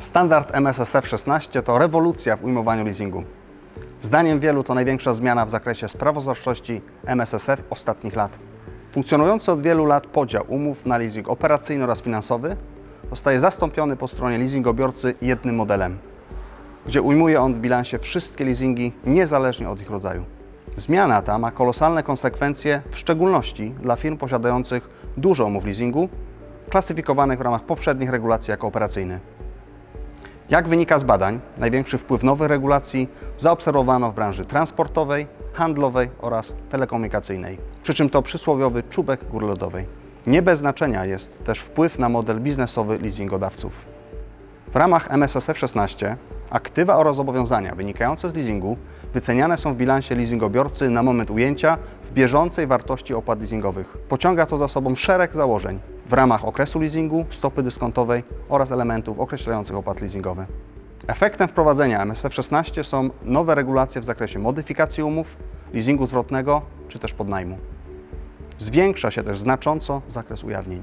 Standard MSSF 16 to rewolucja w ujmowaniu leasingu. Zdaniem wielu to największa zmiana w zakresie sprawozdawczości MSSF ostatnich lat. Funkcjonujący od wielu lat podział umów na leasing operacyjny oraz finansowy zostaje zastąpiony po stronie leasingobiorcy jednym modelem, gdzie ujmuje on w bilansie wszystkie leasingi niezależnie od ich rodzaju. Zmiana ta ma kolosalne konsekwencje, w szczególności dla firm posiadających dużo umów leasingu, klasyfikowanych w ramach poprzednich regulacji jako operacyjne. Jak wynika z badań, największy wpływ nowych regulacji zaobserwowano w branży transportowej, handlowej oraz telekomunikacyjnej. Przy czym to przysłowiowy czubek góry lodowej. Nie bez znaczenia jest też wpływ na model biznesowy leasingodawców. W ramach MSSF 16 aktywa oraz zobowiązania wynikające z leasingu wyceniane są w bilansie leasingobiorcy na moment ujęcia w bieżącej wartości opłat leasingowych. Pociąga to za sobą szereg założeń w ramach okresu leasingu, stopy dyskontowej oraz elementów określających opłat leasingowe. Efektem wprowadzenia MSF 16 są nowe regulacje w zakresie modyfikacji umów, leasingu zwrotnego czy też podnajmu. Zwiększa się też znacząco zakres ujawnień.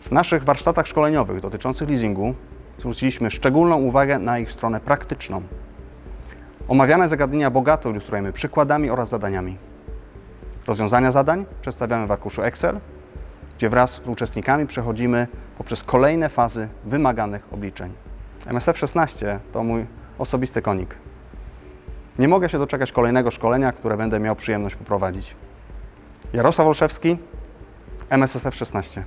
W naszych warsztatach szkoleniowych dotyczących leasingu zwróciliśmy szczególną uwagę na ich stronę praktyczną. Omawiane zagadnienia bogato ilustrujemy przykładami oraz zadaniami. Rozwiązania zadań przedstawiamy w arkuszu Excel, gdzie wraz z uczestnikami przechodzimy poprzez kolejne fazy wymaganych obliczeń. MSF 16 to mój osobisty konik. Nie mogę się doczekać kolejnego szkolenia, które będę miał przyjemność poprowadzić. Jarosław Olszewski, MSSF 16.